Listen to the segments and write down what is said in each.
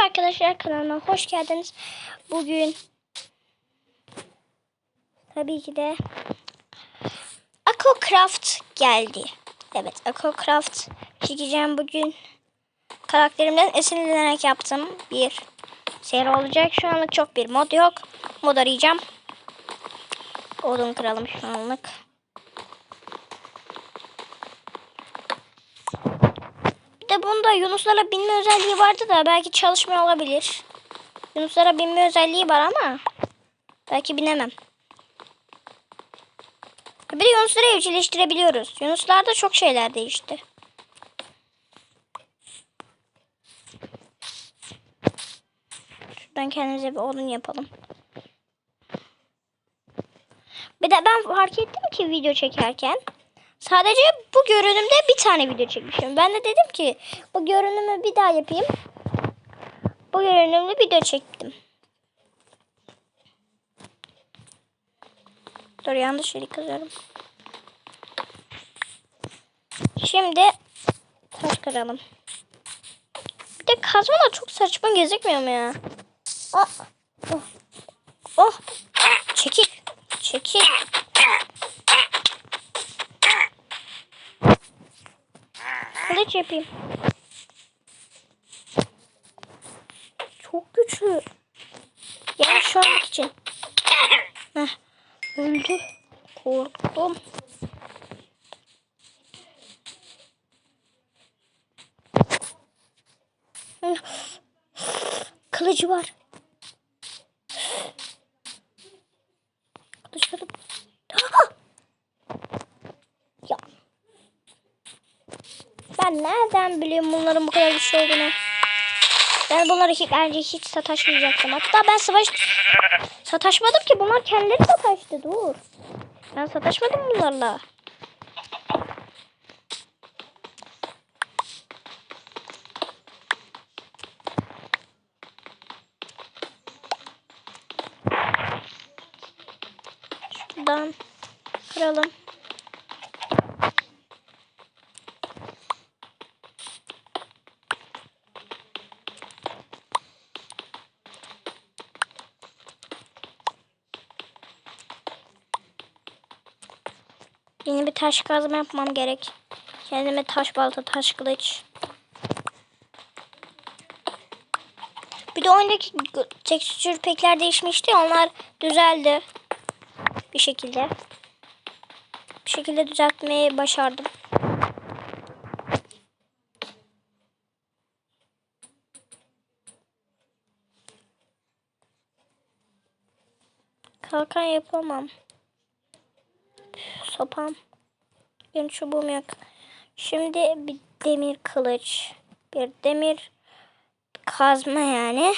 Merhaba arkadaşlar kanalıma hoş geldiniz. Bugün tabii ki de AquaCraft geldi. Evet AquaCraft çekeceğim bugün. Karakterimden esinlenerek yaptım bir seri olacak. Şu anlık çok bir mod yok. Mod arayacağım. Odun kıralım şu anlık. De bunda Yunuslara binme özelliği vardı da belki çalışmıyor olabilir. Yunuslara binme özelliği var ama belki binemem. Bir de Yunusları evcilleştirebiliyoruz. Yunuslarda çok şeyler değişti. Şuradan kendimize bir odun yapalım. Bir de ben fark ettim ki video çekerken sadece bu görünümde bir tane video çekmişim. Ben de dedim ki bu görünümü bir daha yapayım. Bu görünümlü video çektim. Dur yanlış yeri kazıyorum. Şimdi taş kıralım. Bir de kazma da çok saçma gözükmüyor mu ya? Oh. Oh. oh. Çekil. Çekil. Kılıç yapayım. Çok güçlü. Yani şu anlık için. Heh, öldü. Korktum. Kılıcı var. Kılıçları... Ah! Ya. Ben nereden bu kadar güçlü olduğunu? Ben bunları hiç, bence hiç sataşmayacaktım. Hatta ben savaş sataşmadım ki bunlar kendileri sataştı. Dur. Ben sataşmadım bunlarla. Şuradan kıralım. Yeni bir taş kazma yapmam gerek. Kendime taş balta, taş kılıç. Bir de oyundaki tekstür pekler değişmişti. Onlar düzeldi. Bir şekilde. Bir şekilde düzeltmeyi başardım. Kalkan yapamam. Sopam. Benim çubuğum yok. Şimdi bir demir kılıç. Bir demir kazma yani.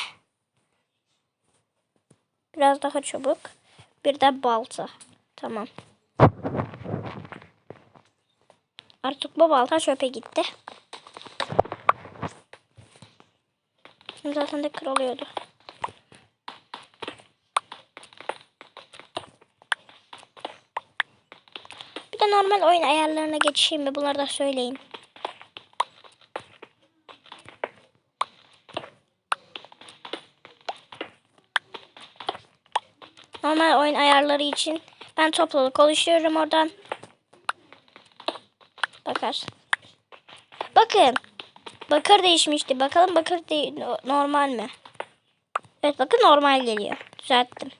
Biraz daha çubuk. Bir de balta. Tamam. Artık bu balta çöpe gitti. Zaten de kırılıyordu. Normal oyun ayarlarına geçeyim mi? Bunları da söyleyin. Normal oyun ayarları için ben topluluk oluşturuyorum oradan. Bakar. Bakın. Bakır değişmişti. Bakalım bakır değil normal mi? Evet bakın normal geliyor. Düzelttim.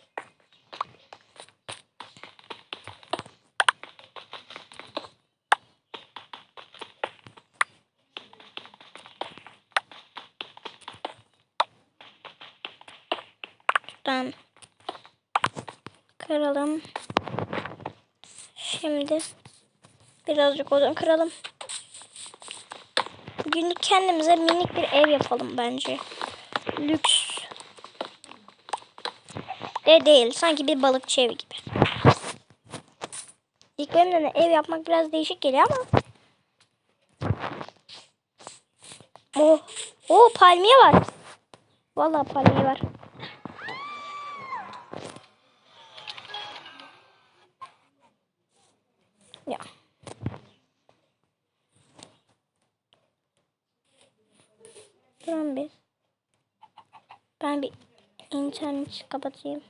Şuradan kıralım. Şimdi birazcık odun kıralım. Günlük kendimize minik bir ev yapalım bence. Lüks. De değil. Sanki bir balıkçı evi gibi. İlk benim de ev yapmak biraz değişik geliyor ama. Oh. Oh palmiye var. Vallahi palmiye var. Durun bir. Ben bir internet kapatayım.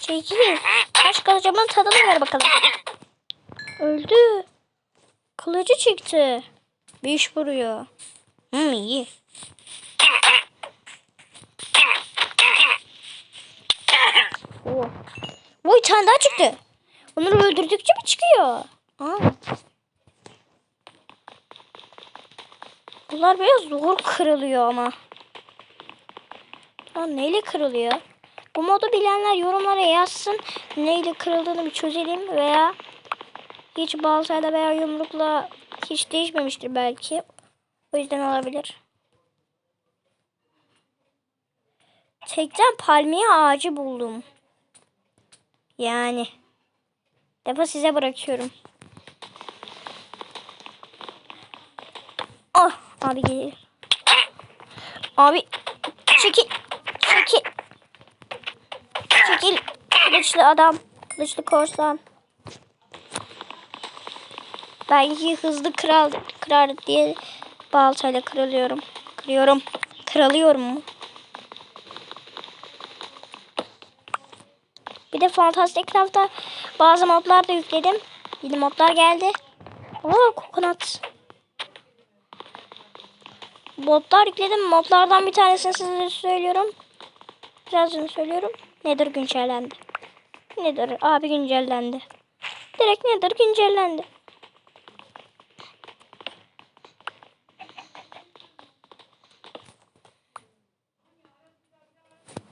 Çekil. Taş kılıcımın tadını ver bakalım. Öldü. Kılıcı çıktı. Bir iş vuruyor. Hmm iyi. Oo. Bu bir tane daha çıktı. Onları öldürdükçe mi çıkıyor? Aa. Bunlar biraz zor kırılıyor ama. Lan neyle kırılıyor? Bu modu bilenler yorumlara yazsın. Neyle kırıldığını bir çözelim veya hiç baltayla veya yumrukla hiç değişmemiştir belki. O yüzden olabilir. Tekten palmiye ağacı buldum. Yani. Defa size bırakıyorum. Ah abi gelir. Abi çekil. Çekil. Çekil. Kılıçlı adam. Kılıçlı korsan. Belki hızlı kral kırar diye baltayla kırılıyorum. Kırıyorum. Kıralıyorum. Bir de Fantastic Craft'ta bazı modlar da yükledim. Yeni modlar geldi. Oo kokonat. Modlar yükledim. Modlardan bir tanesini size söylüyorum. Birazını söylüyorum. Nedir güncellendi. Nedir abi güncellendi. Direkt nedir güncellendi.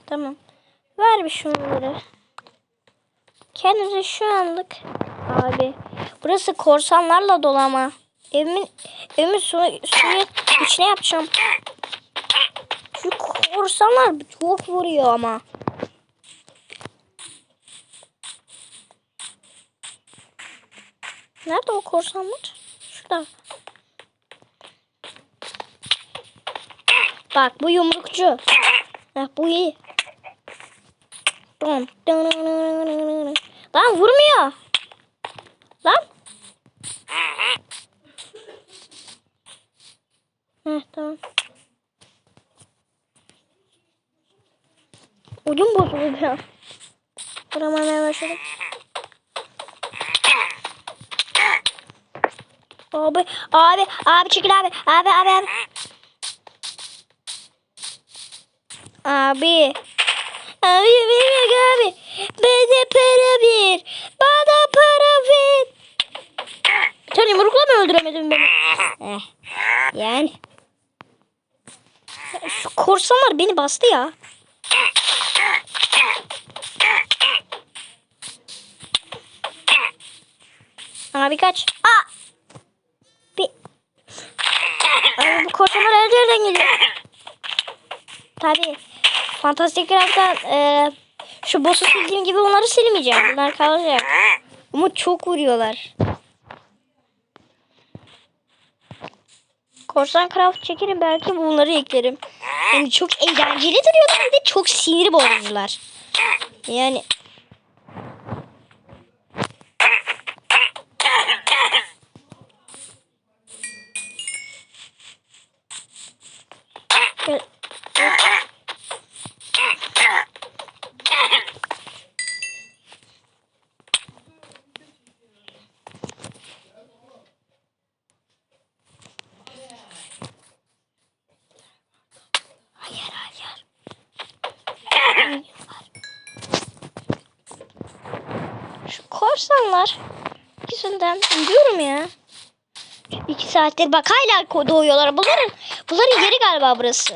Tamam. Ver bir şunları. Kendinize şu anlık abi. Burası korsanlarla dolu ama. Evimin evimin su, suyu içine yapacağım. Şu korsanlar çok vuruyor ama. Nerede o korsanlar? Şurada. Bak bu yumrukçu. Bak bu iyi. Dun, dun, dun, dun. Lan vurmuyor. Lan. Heh tamam. Ucum bozuldu ya. Vuramamaya başladım. Abi, abi, abi çekil abi. Abi, abi, abi. Abi. Abi ver abi. Bana para ver. Bana para ver. Tane yumrukla mı öldüremedim beni? Eh, yani. Şu korsanlar beni bastı ya. Abi kaç. Aa! Bir... Abi bu korsanlar her yerden geliyor. Tabii. Fantastik Craft'tan e, şu boss'u sildiğim gibi onları silmeyeceğim. Bunlar kalacak. Ama çok vuruyorlar. Korsan Craft çekerim belki bunları eklerim. Yani çok eğlenceli duruyorlar ve çok sinir bozucular. Yani korsanlar ikisinden diyorum ya. İki saattir bak hala doğuyorlar. Bunların, bunların yeri galiba burası.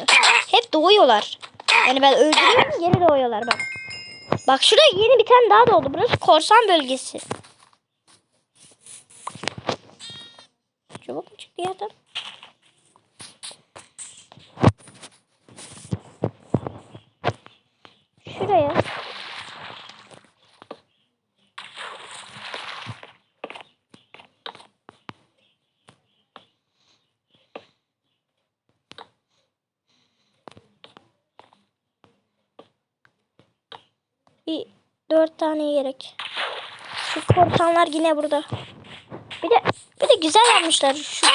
Hep doğuyorlar. Yani ben öldürüyorum yeri doğuyorlar bak. Bak şurada yeni bir tane daha doğdu. Burası korsan bölgesi. Çabuk mu çıktı yerden? Şuraya. Bir dört tane gerek. Şu korsanlar yine burada. Bir de bir de güzel yapmışlar. Şu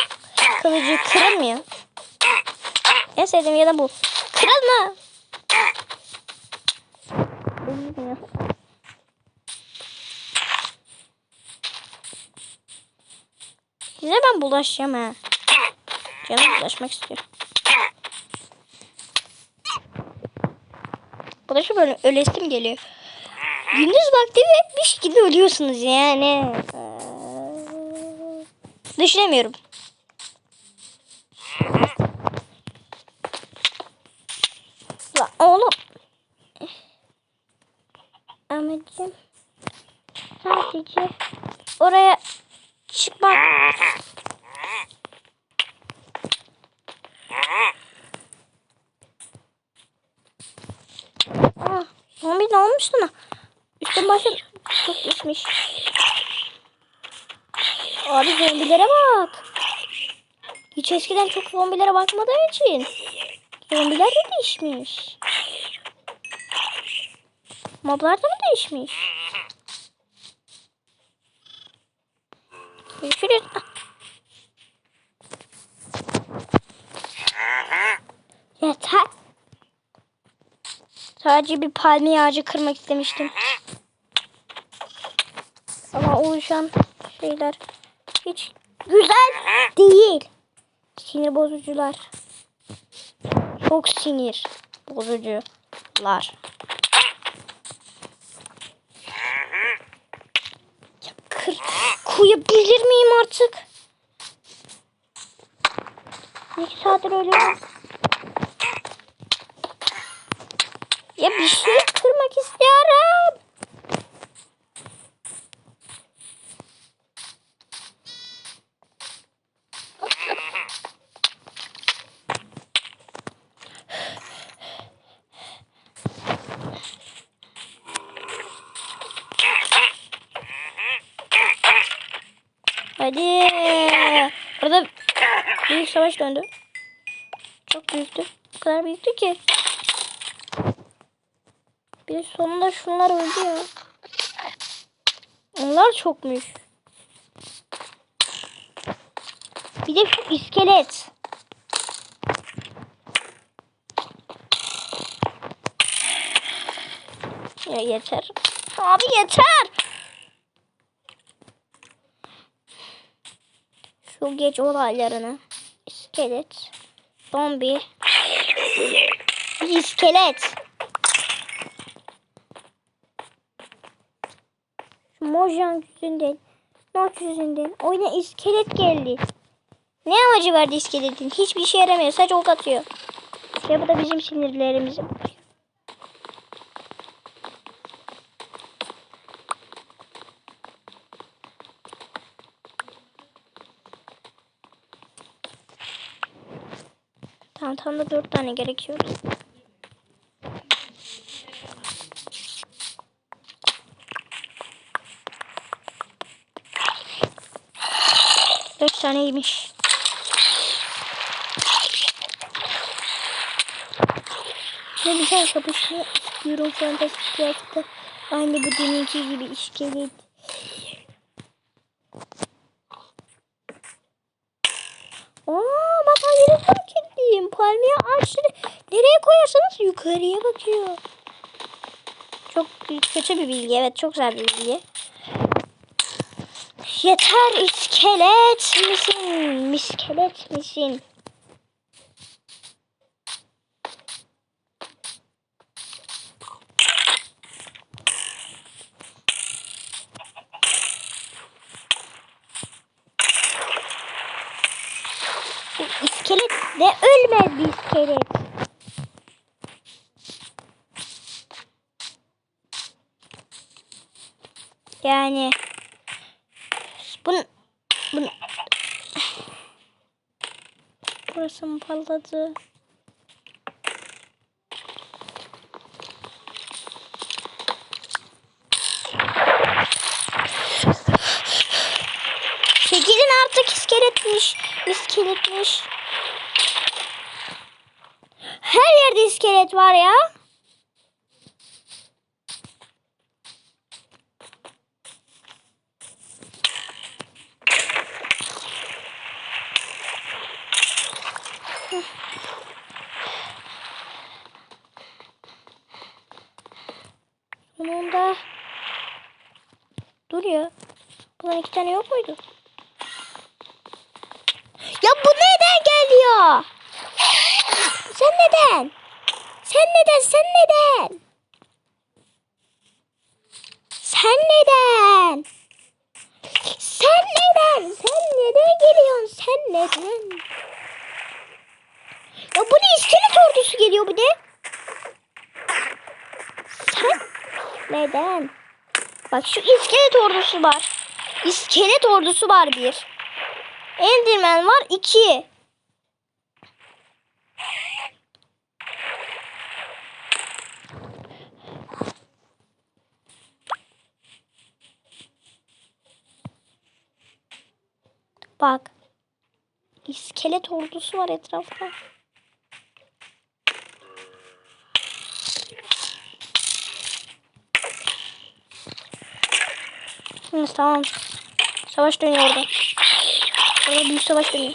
kılıcı kırılmıyor. En sevdiğim ya da bu. Kırılma. Kırılmıyor. Size ben bulaşacağım ha. Canım bulaşmak istiyor. Bulaşıp ölesim geliyor. Gündüz vakti ve bir şekilde ölüyorsunuz yani. Düşünemiyorum. La oğlum. Ahmetciğim. Sadece oraya çıkmak. Ah, zombi ne olmuş sana? Üstten başım çok geçmiş. Abi zombilere bak. Hiç eskiden çok zombilere bakmadığım için. Zombiler de değişmiş. Moblar da mı değişmiş? Görüşürüz. Yeter. Sadece bir palmiye ağacı kırmak istemiştim. Oluşan şeyler hiç güzel değil. Sinir bozucular. Çok sinir bozucular. Ya kır, koyabilir miyim artık? İki saattir ölüyorum. Ya bir şey kırmak istiyorum. Hadi. Burada büyük savaş döndü. Çok büyüktü. O kadar büyüktü ki. Bir sonunda şunlar öldü ya. Onlar çokmuş. Bir de şu iskelet. Ya yeter. Abi yeter. Şu gece olaylarını. İskelet. Zombi. İskelet. Şu Mojang yüzünden. Not yüzünden. Oyuna iskelet geldi. Ne amacı vardı iskeletin? Hiçbir işe yaramıyor. Sadece ok atıyor. Ya bu da bizim sinirlerimizi bozuyor. Tamam tam da dört tane gerekiyor. Dört taneymiş. Ne güzel kapışma istiyorum fantastik yaptı. Aynı bu deminki gibi iskelet. Aa bak yeri fark ettim. Palmiye ağaçları nereye koyarsanız yukarıya bakıyor. Çok kötü bir bilgi. Evet çok güzel bir bilgi. Yeter iskelet misin? Miskelet misin? Bu iskelet de ölmez bir iskelet. Yani bunu bunu Burası mı patladı? Çekilin artık iskeletmiş. İskeletmiş. Her yerde iskelet var ya. Sonunda. Dur ya. Bundan iki tane yok muydu? Ya bu neden geliyor? Sen neden? Sen neden? Sen neden? Sen neden? Sen neden? Sen neden geliyorsun? Sen neden? Ya bu ne iskelet ordusu geliyor bir de. Sen neden? Bak şu iskelet ordusu var. İskelet ordusu var bir. Enderman var iki. Bak. İskelet ordusu var etrafta. Hı, tamam. Savaş dönüyor orada. Orada büyük savaş dönüyor.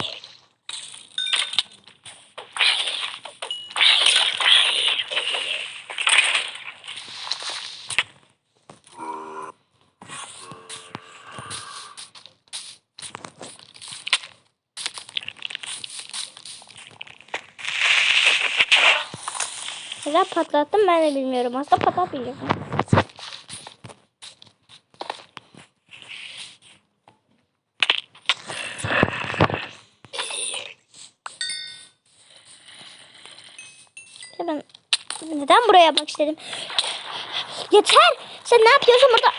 Neden patlattım ben de bilmiyorum. Aslında patlatmayacağım. Ben neden buraya yapmak istedim? Yeter! Sen ne yapıyorsun burada?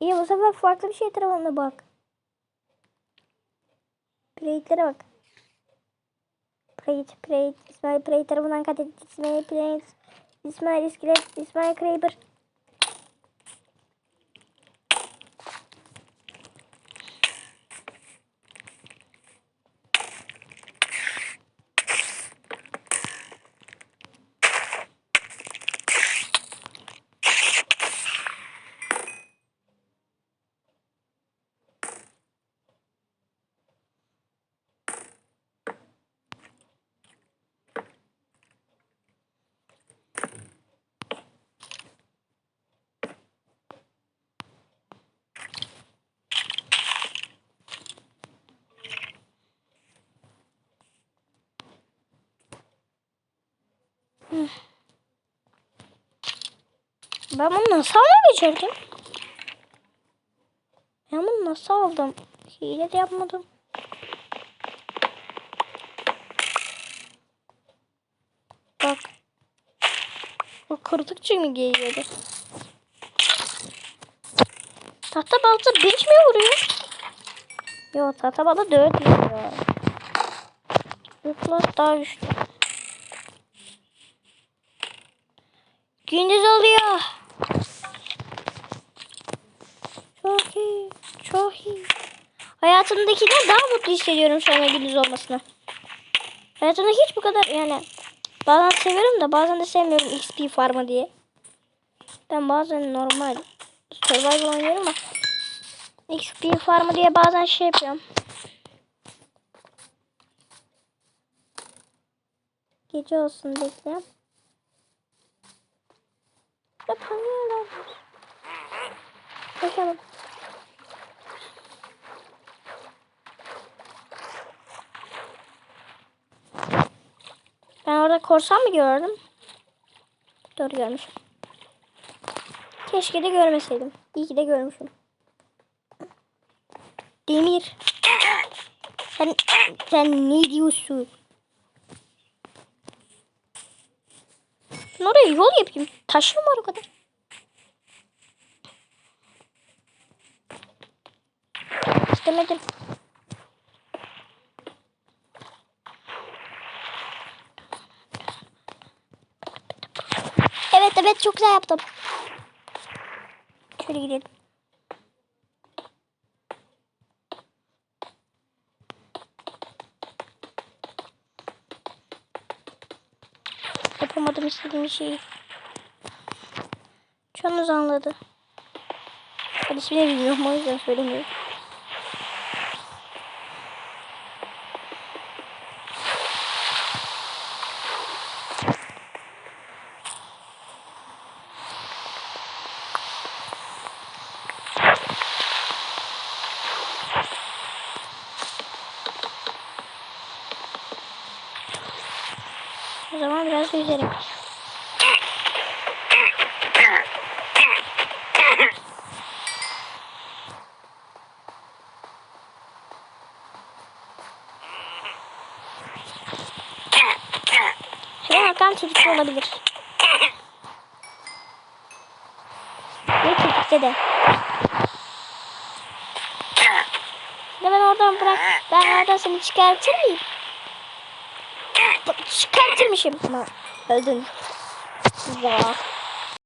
İyi bu sefer farklı bir şey tarafına bak. Plate'lere bak. Plate, plate, İsmail plate tarafından kat edildi. İsmail plate, İsmail iskelet, İsmail Kraber. Ben bunu nasıl alabileceğim? Ben bunu nasıl aldım? Hile de yapmadım. Bak. Bu kırdıkça mı geliyordu? Tahta balta 5 mi vuruyor? Yok tahta balta 4 vuruyor. Zıpla daha güçlü. Gündüz oluyor. Çok iyi. Çok iyi. Hayatımdakinden daha mutlu hissediyorum şu an gündüz olmasına. Hayatımda hiç bu kadar yani bazen seviyorum da bazen de sevmiyorum XP farmı diye. Ben bazen normal survival oynuyorum ama XP farmı diye bazen şey yapıyorum. Gece olsun bekliyorum. Panyolar var. Bakalım. Ben orada korsan mı gördüm? Doğru görmüşüm. Keşke de görmeseydim. İyi ki de görmüşüm. Demir. Sen, sen ne diyorsun? Ben oraya yol yapayım. Taşım var o kadar. İstemedim. Evet evet çok güzel yaptım. Şöyle gidelim. Yapamadım istediğim şeyi. Çoğunuz anladı. Ben ismini bilmiyorum o yüzden söylemiyorum. O zaman biraz yüzerim. Şuraya arkam tetikte olabilir. Ne tetikte de. Ya ben oradan bırak. Ben oradan seni çıkartır mıyım? Çıkartırmışım. Ama öldün. Ya.